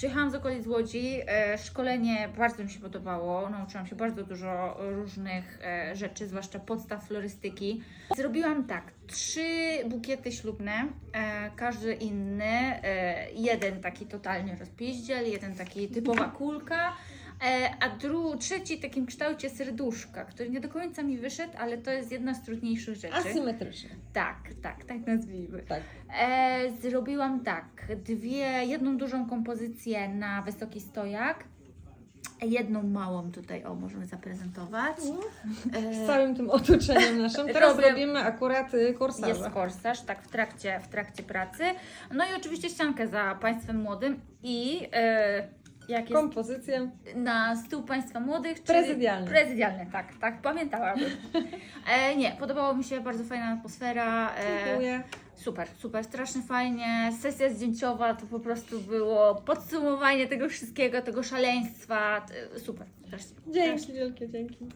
Przyjechałam z okolic Łodzi, e, szkolenie bardzo mi się podobało, nauczyłam się bardzo dużo różnych e, rzeczy, zwłaszcza podstaw florystyki. Zrobiłam tak, trzy bukiety ślubne, e, każdy inny, jeden taki totalnie rozpiździel, jeden taki typowa kulka, a dru, trzeci w takim kształcie serduszka, który nie do końca mi wyszedł, ale to jest jedna z trudniejszych rzeczy. Asymetrycznie. Tak, tak, tak nazwijmy. Tak. E, zrobiłam tak, dwie, jedną dużą kompozycję na wysoki stojak, jedną małą tutaj, o możemy zaprezentować. Z E, całym tym otoczeniem naszym. Teraz Robię- robimy akurat y, jest korsarz, tak, w trakcie, w trakcie pracy. No i oczywiście ściankę za Państwem Młodym i e, jak jest Kompozycja. na stół Państwa Młodych. czyli- Prezydialny. Prezydialny, tak, tak, pamiętałam. E, nie, podobało mi się, bardzo fajna atmosfera. E, Dziękuję. Super, super, strasznie fajnie. Sesja zdjęciowa to po prostu było podsumowanie tego wszystkiego, tego szaleństwa. T- Super, strasznie. Dzięki wielkie, dzięki.